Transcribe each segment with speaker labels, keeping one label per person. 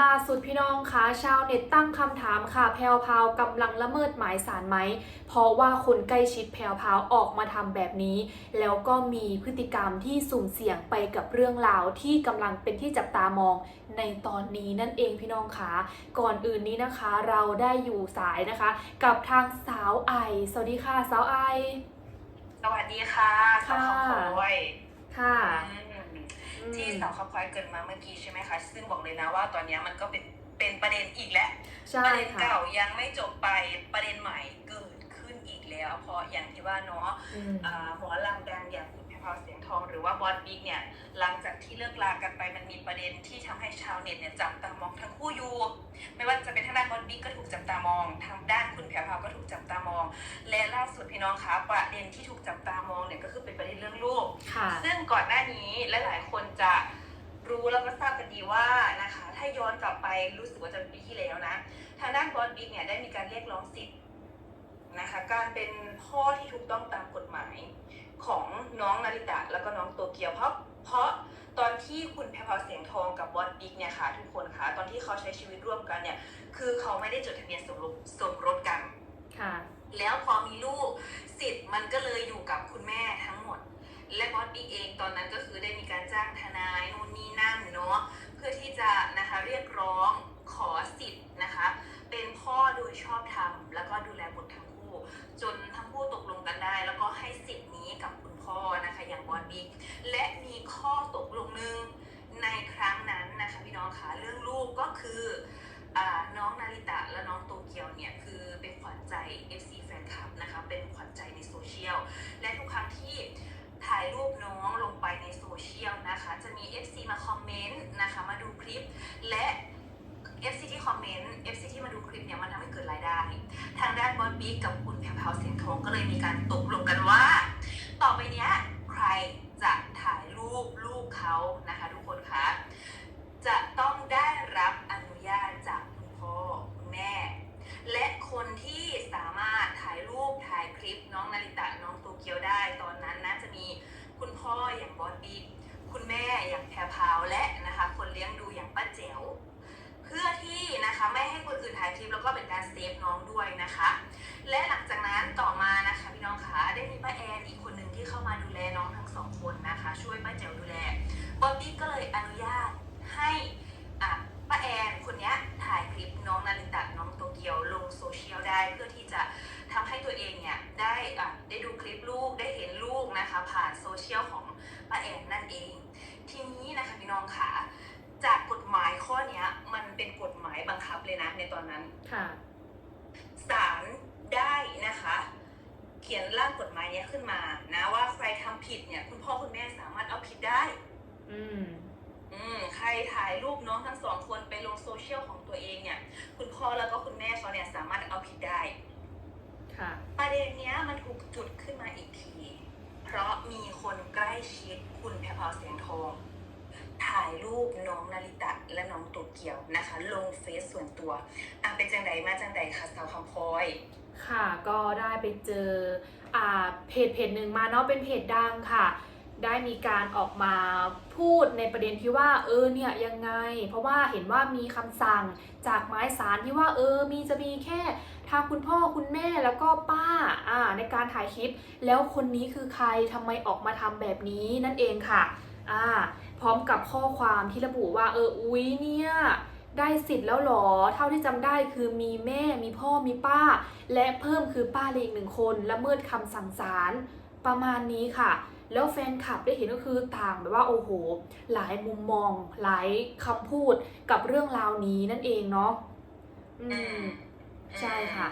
Speaker 1: ล่าสุดพี่น้องคะชาวเน็ตตั้งคำถามค่ะแพลวพราวกำลังละเมิดหมายสารไหม เพราะว่าคนใกล้ชิดแพลวพราวออกมาทำแบบนี้ แล้วก็มีพฤติกรรมที่สุ่มเสี่ยงไปกับเรื่องราวที่กำลังเป็นที่จับตามองในตอนนี้นั่นเองพี่น้องคะก่อนอื่นนี้นะคะ เราได้อยู่สายนะคะ กับทางสาวไอ สวัสดีค่ะสาวไอ
Speaker 2: สวัสดีค่ะสาว
Speaker 1: ค่ะ
Speaker 2: คำพลอย
Speaker 1: ค่ะ
Speaker 2: อืม
Speaker 1: อืม
Speaker 2: ที่สาวคำพลอยเกริดมาเมื่อกี้ใช่ไหมคะ ซึ่งบอกเลยนะว่าตอนนี้มันก็เป็นเป็นประเด็นอีกแล้ว
Speaker 1: ใช่
Speaker 2: ประเด็น
Speaker 1: ค่ะ
Speaker 2: เก่ายังไม่จบไปประเด็นใหม่เกิดขึ้นอีกแล้ว เพราะอย่างที่ว่าเนาะ
Speaker 1: อืม
Speaker 2: อ่าหัวลำดังอย่างคุณแพรพราวเสียงทอง หรือว่าบอสบิ๊กเนี่ยหลังจากที่เลิกลากันไปมันมีประเด็นที่ทำให้ชาวเน็ตเนี่ยจับตามองทั้งคู่อยู่ ไม่ว่าจะเป็นทางด้านบอสบิ๊กก็ถูกจับตามอง ทางด้านคุณแพรพราวก็ถูกจับตามอง และล่าสุดพี่น้องคะประเด็นที่ถูกจับตามองเนี่ยก็คือเป็นประเด็นเรื่องลูก
Speaker 1: ค่ะ
Speaker 2: ซึ่งก่อนหน้านี้และหลายคนจะรู้แล้วก็ทราบกันดีว่านะคะ ถ้าย้อนกลับไปรู้สึกว่าจะเป็นปีที่แล้วนะ ทางด้านบอสบิ๊กเนี่ยได้มีการเรียกร้องสิทธิ์นะคะ การเป็นพ่อที่ถูกต้องตามกฎหมายของน้องนาริตะแล้วก็น้องโตเกียวเพราะเพราะ ตอนที่คุณแพรพาวเสียงทองกับบอสบิ๊กเนี่ยค่ะทุกคนค่ะ ตอนที่เขาใช้ชีวิตร่วมกันเนี่ย คือเขาไม่ได้จดทะเบียนสมรสสมรสกัน
Speaker 1: ค่ะ
Speaker 2: แล้วพอมีลูกสิทธิ์มันก็เลยอยู่กับคุณแม่ทั้งหมด และบอสบิ๊กเองตอนนั้นก็คือได้มีการจ้างทนายนู่นนี่นั่นเนาะเพื่อที่จะนะคะเรียกร้องขอสิทธิ์นะคะ เป็นพ่อโดยชอบธรรมแล้วก็ดูแลบุตรทั้งคู่ จนทั้งคู่ตกลง คอมเมนต์ FC ที่มาดูคลิปเนี่ยมันทำให้เกิดรายได้ ทางด้านบอสบิ๊กกับคุณแพรพราวเสียงทองก็เลยมีการตกลงกันว่า ต่อไปเนี้ย ผ่านโซเชียลของป้าแอนนั่นเอง ทีนี้นะคะพี่น้องค่ะ จากกฎหมายข้อเนี้ย มันเป็นกฎหมายบังคับเลยนะในตอนนั้น
Speaker 1: ค่ะ
Speaker 2: ศาลได้นะคะ เขียนร่างกฎหมายเนี้ยขึ้นมา นะว่าใครทำผิดเนี่ย คุณพ่อคุณแม่สามารถเอาผิดได้
Speaker 1: อืม
Speaker 2: อืมใครถ่ายรูปน้องทั้งสองคนไปลงโซเชียลของตัวเองเนี่ย คุณพ่อแล้วก็คุณแม่เขาเนี่ยสามารถเอาผิดได้
Speaker 1: ค่ะ
Speaker 2: ประเด็นเนี้ยมันถูกจุดขึ้นมาอีกที เพราะมีคนใกล้ชิดคุณแพรพราวเสียงทองถ่ายรูปน้องนาริตะและน้องโตเกียวนะคะ ลงเฟซส่วนตัวอะเป็นจังใดมาจังใดคะสาวคำพลอย
Speaker 1: ค่ะก็ได้ไปเจออ่าเพจเพจหนึ่งมาเนาะเป็นเพจดังค่ะ ได้มีการออกมาพูดในประเด็นที่ว่าเออเนี่ยยังไง เพราะว่าเห็นว่ามีคำสั่งจากหมายสารที่ว่าเออมีจะมีแค่ทางคุณพ่อคุณแม่แล้วก็ป้าอ่าในการถ่ายคลิป แล้วคนนี้คือใครทำไมออกมาทำแบบนี้นั่นเองค่ะอ่าพร้อมกับข้อความที่ระบุว่าเอออุ๊ยเนี่ยได้สิทธิ์แล้วหรอ เท่าที่จำได้คือมีแม่ มีพ่อ มีป้า และเพิ่มคือป้าเลยอีกหนึ่งคนละเมิดคำสั่งศาลประมาณนี้ค่ะ แล้วแฟนคลับได้เห็นก็คือต่างแบบว่าโอ้โห หลายมุมมอง หลายคำพูดกับเรื่องราวนี้นั่นเองเนาะอืมใช่ค่ะ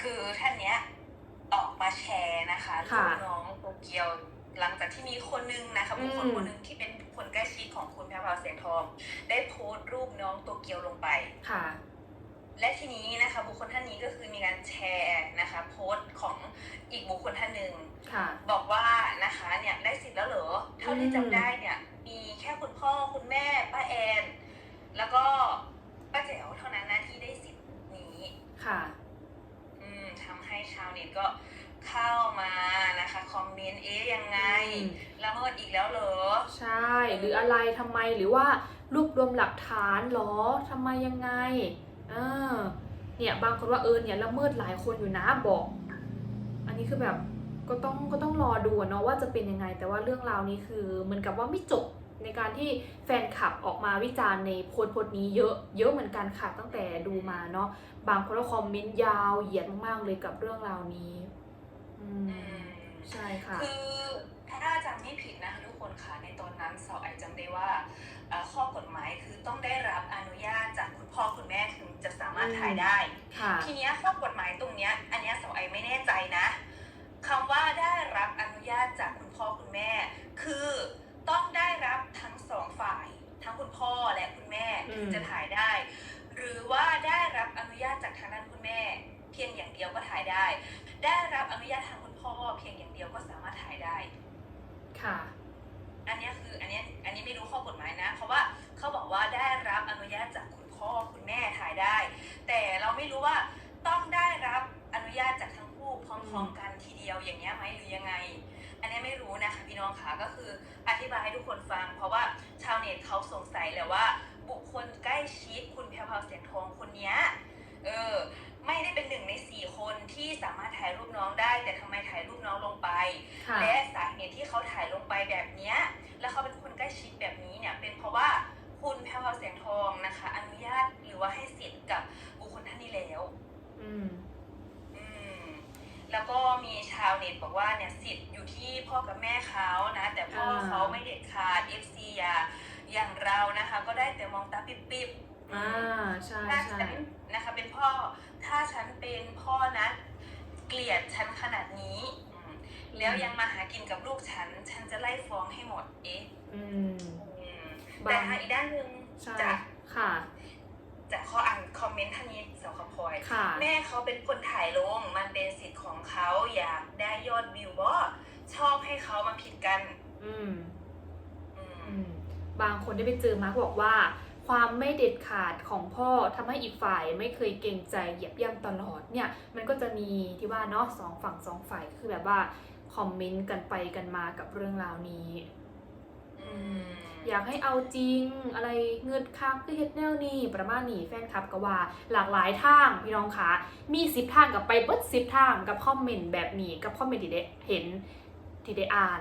Speaker 2: คือท่านเนี้ยออกมาแชร์นะคะลู
Speaker 1: ค่ะ
Speaker 2: กน้องโตเกียวหลังจากที่มีคนนึงนะคะบุคคล
Speaker 1: อืม
Speaker 2: คนหนึงที่เป็นคนใกล้ชิดของคุณแพรพราวเสียงทอง ได้โพสต์รูปน้องโตเกียวลงไป
Speaker 1: ค่ะ
Speaker 2: และทีนี้นะคะบุคคลท่านนี้ก็คือมีการแชร์นะคะโพสต์ของอีกบุคคลท่านหนึ่ง
Speaker 1: ค่ะ
Speaker 2: บอกว่านะคะเนี่ยได้สิทธิ์แล้วเหรอเท่าที่จำได้เนี่ยมีแค่คุณพ่อคุณแม่ป้าแอน แล้วก็ป้าแจ๋วเท่านั้นนะที่ได้สิทธิ์นี้
Speaker 1: ค่ะ
Speaker 2: อืมทำให้ชาวเน็ตก็เข้ามานะคะคอมเมนต์เอ๊ยยังไง
Speaker 1: อืม
Speaker 2: ละเมิดอีกแล้วเหรอ
Speaker 1: ใช่ หรืออะไรทำไมหรือว่ารวบรวมหลักฐานเหรอทำไมยังไง เออเนี่ยบางคนว่าเออเนี่ยละเมิดหลายคนอยู่นะบอก อันนี้คือแบบก็ต้องก็ต้องรอดูเนาะว่าจะเป็นยังไง แต่ว่าเรื่องราวนี้คือเหมือนกับว่าไม่จบในการที่แฟนคลับออกมาวิจารณ์ในโพสต์โพสต์นี้เยอะเยอะเหมือนกันค่ะตั้งแต่ดูมาเนาะบางคนก็คอมเมนต์ยาวเหยียดมากๆเลยกับเรื่องราวนี้อืมใช่ค่ะ
Speaker 2: คือถ้าจำไม่ผิดนะคะทุกคนค่ะในตอนนั้นสาวไอจำได้ว่าข้อกฎหมายคือต้องได้ามารถถ่ายได้
Speaker 1: ค่ะ
Speaker 2: ทีเนี้ยข้อกฎหมายตรงเนี้ย อันเนี้ยสาวไอไม่แน่ใจนะคำว่าได้รับอนุญาตจากคุณพ่อคุณแม่ คือต้องได้รับทั้งสองฝ่าย ทั้งคุณพ่อและคุณแม่
Speaker 1: อืม
Speaker 2: ถึงจะถ่ายได้ หรือว่าได้รับอนุญาตจากทางด้านคุณแม่ เพียงอย่างเดียวก็ถ่ายได้ ได้รับอนุญาตทางคุณพ่อ เพียงอย่างเดียวก็สามารถถ่ายได้
Speaker 1: ค่ะ
Speaker 2: อันเนี้ยคืออันเนี้ยอันนี้ไม่รู้ข้อกฎหมายนะ เพราะว่าเขาบอกว่าได้รับอนุญาตจากคุณ พ่อคุณแม่ถ่ายได้ แต่เราไม่รู้ว่าต้องได้รับอนุญาตจากทั้งคู่พร้อมๆกันทีเดียวอย่างเงี้ยไหมหรือยังไง อันเนี้ยไม่รู้นะคะพี่น้องค่ะก็คืออธิบายให้ทุกคนฟัง เพราะว่าชาวเน็ตเขาสงสัยแหละว่า บุคคลใกล้ชิดคุณแพรวพราวเสียงทองคนเนี้ยเออไม่ได้เป็นหนึ่งในสี่คนที่สามารถถ่ายรูปน้องได้ แต่ทำไมถ่ายรูปน้องลงไป
Speaker 1: ค่ะ
Speaker 2: และสาเหตุที่เขาถ่ายลงไปแบบเนี้ย แล้วเขาเป็น ใช่ถ้า
Speaker 1: ใช่
Speaker 2: ฉันนะคะ เป็นพ่อ ถ้าฉันเป็นพ่อนะ เกลียดฉันขนาดนี้อืมแล้วยังมาหากินกับลูกฉัน ฉันจะไล่ฟ้องให้หมด เอ๊ะ
Speaker 1: อืม
Speaker 2: อืม
Speaker 1: บาง
Speaker 2: แต่อีกด้านหนึ่ง
Speaker 1: ใช่
Speaker 2: จาก
Speaker 1: ค่ะ
Speaker 2: จากข้ออ่านคอมเมนต์ท่านนี้สาวขพลอย
Speaker 1: ค่ะ
Speaker 2: แม่เขาเป็นคนถ่ายลง มันเป็นสิทธิ์ของเขาอยากได้ยอดวิวบ่ชอบให้เขามาผิดกัน
Speaker 1: อืม
Speaker 2: อืม
Speaker 1: อืมบางคนได้ไปเจอมาร์กบอกว่า ความไม่เด็ดขาดของพ่อทำให้อีกฝ่ายไม่เคยเกรงใจเหยียบย่ำตลอดเนี่ยมันก็จะมีที่ว่าเนาะสองฝั่งสองฝ่ายคือแบบว่าคอมเมนต์กันไปกันมากับเรื่องราวนี้
Speaker 2: อืม
Speaker 1: อยากให้เอาจริงอะไรเงินคักคือเฮ็ดแนวนี้ประมาณนี้แฟนคลับก็ว่าหลากหลายทางพี่น้องคะมีสิบทางกับไปเบิดสิบทางกับคอมเมนต์แบบนี้กับคอมเมนต์ที่ได้เห็นที่ได้อ่าน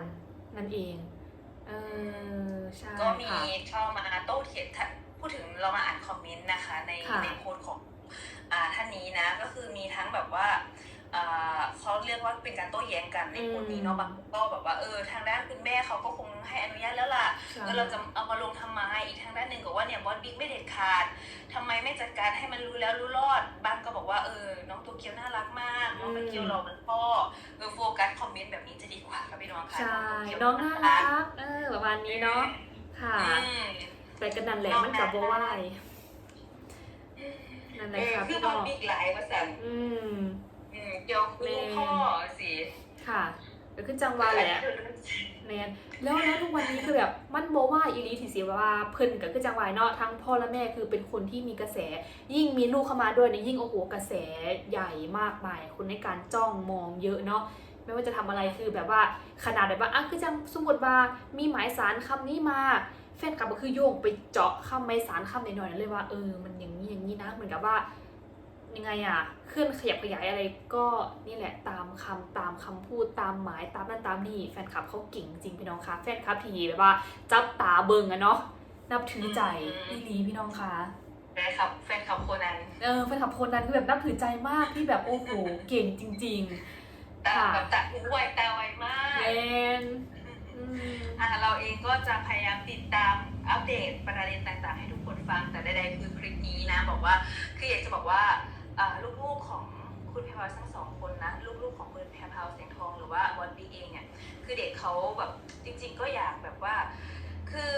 Speaker 1: นั่นเองเออใช่
Speaker 2: ก็มี
Speaker 1: ค่ะ
Speaker 2: เข้ามาโต้เถียงถ้าพูดถึง กว่าเป็นการโต้แย้งกันในโพสต์นี้เนาะบางคนก็แบบว่าเออทางด้านคุณแม่เขาก็คงให้อนุญาตแล้วล่ะ
Speaker 1: ใช่
Speaker 2: เออเราจะเอามาลงทำไมอีกทางด้านหนึ่งก็ว่าเนี่ยบอสบิ๊กไม่เด็ดขาดทำไมไม่จัดการให้มันรู้แล้วรู้รอดบางก็บอกว่าเออน้องตัวเกียวน่ารักมากน้องตัวเกียวเราเหมือนพ่อเออโฟกัสคอมเมนต์แบบนี้จะดีกว่าค่ะพี่น้องค่ะ
Speaker 1: ใช่
Speaker 2: ตัวเกียว
Speaker 1: น้องน่ารักเออประมาณนี้เนาะค่ะ
Speaker 2: อืม
Speaker 1: แต่กันนั่นแหละมันกับโบไหวายนั่นแห
Speaker 2: เอ
Speaker 1: ละ
Speaker 2: อ
Speaker 1: ค่ะ
Speaker 2: คือ
Speaker 1: พี่
Speaker 2: บ
Speaker 1: น้
Speaker 2: อ
Speaker 1: อ
Speaker 2: ล
Speaker 1: ง
Speaker 2: บิ๊กหลายภาษา
Speaker 1: อืม
Speaker 2: อืม เดี๋ยวคือพ่อสิ
Speaker 1: ค่ะก็คือจังหวะแหละแมนแล้วแล้วทุกวันนี้คือแบบมันโบว่าอีลีที่เสียว่าเพิ่นก็คือจังหวะเนาะทั้งพ่อและแม่คือเป็นคนที่มีกระแส ยิ่งมีลูกเข้ามาด้วยเนี่ยยิ่งโอ้โหกระแสใหญ่มากมายคนในการจ้องมองเยอะเนาะไม่ว่าจะทำอะไรคือแบบว่าขนาดแบบว่าอะคือจังสมมติว่ามีหมายสารคำนี้มาแฟนกลับก็คือโยงไปเจาะคำหมายสารคำหน่อยๆนั่นเลยว่าเออมันอย่างนี้อย่างนี้นะเหมือนกับว่า ยังไงอะเคลื่อนขยับขยายอะไรก็นี่แหละตามคำตามคำพูดตามหมายตามนั่นตามนี่แฟนคลับเขาเก่งจริงพี่น้องคะแฟนคลับทีแบบว่าจับตาเบิงอะเนาะนับถือใจอีหลีพี่น้องคะ
Speaker 2: แฟนคลับแฟนคลับโคนัน
Speaker 1: เออแฟนคลับคนนั้นคือแบบนับถือใจมากที่แบบโอ้โหเก่งจริง
Speaker 2: ตาแบบตาหูไวตาไวมา
Speaker 1: ๆ
Speaker 2: ก
Speaker 1: แมนอืม
Speaker 2: อ่าเราเองก็จะพยายามติดตามอัปเดตประเด็นต่างๆ ให้ทุกคนฟังแต่ใดๆคือคลิปนี้นะบอกว่าคืออยากจะบอกว่าอ่า ลูกๆของคุณแพรวทั้งสองคนนะลูกๆของคุณแพรวเสียงทองหรือว่าบอลบีเองเนี่ยคือเด็กเขาแบบจริง ๆ ก็อยากแบบว่า คือ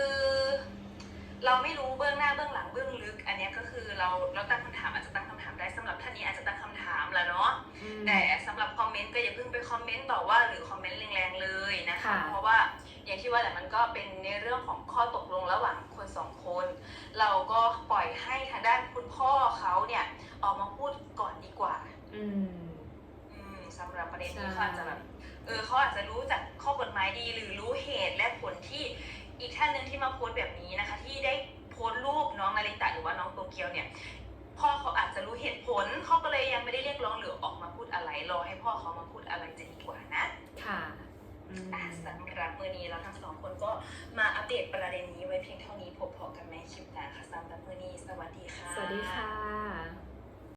Speaker 2: เราไม่รู้เบื้องหน้าเบื้องหลังเบื้องลึก อันเนี้ยก็คือเราเราตั้งคำถามอาจจะตั้งคำถามได้สำหรับท่านนี้อาจจะตั้งคำถามแหละเนาะ
Speaker 1: อืม
Speaker 2: แต่สำหรับคอมเมนต์ก็อย่าเพิ่งไปคอมเมนต์ต่อว่าหรือคอมเมนต์แรงๆเลยนะคะ
Speaker 1: ค่ะ
Speaker 2: เพราะว่าอย่างที่ว่าแหละมันก็เป็นในเรื่องของข้อตกลงระหว่างคนสองคน เราก็ปล่อยให้ทางด้านคุณพ่อเขาเนี่ยออกมาพูดก่อนดีกว่า
Speaker 1: อืม
Speaker 2: อืมสำหรับประเด็นนี้
Speaker 1: ใช่
Speaker 2: เขาอาจจะแบบเออเขาอาจจะรู้จากข้อกฎหมายดี หรือรู้เหตุและผลที่อีกท่านหนึ่งที่มาโพสต์แบบนี้นะคะ ที่ได้โพสต์รูปน้องนาริตะหรือว่าน้องโตเกียวเนี่ยพ่อเขาอาจจะรู้เหตุผลเขาก็เลยยังไม่ได้เรียกร้องหรือออกมาพูดอะไรรอให้พ่อเขามาพูดอะไรจะดีกว่านะ
Speaker 1: ค่ะอืม
Speaker 2: อะสำหรับมือนี้เราทั้งสองคนก็มาอัปเดตประเด็นนี้ไว้เพียงเท่านี้พบพอกันในคลิปหน้าค่ะสำหรับมือนี้สวัสดีค่ะ
Speaker 1: สวัสดีค่ะ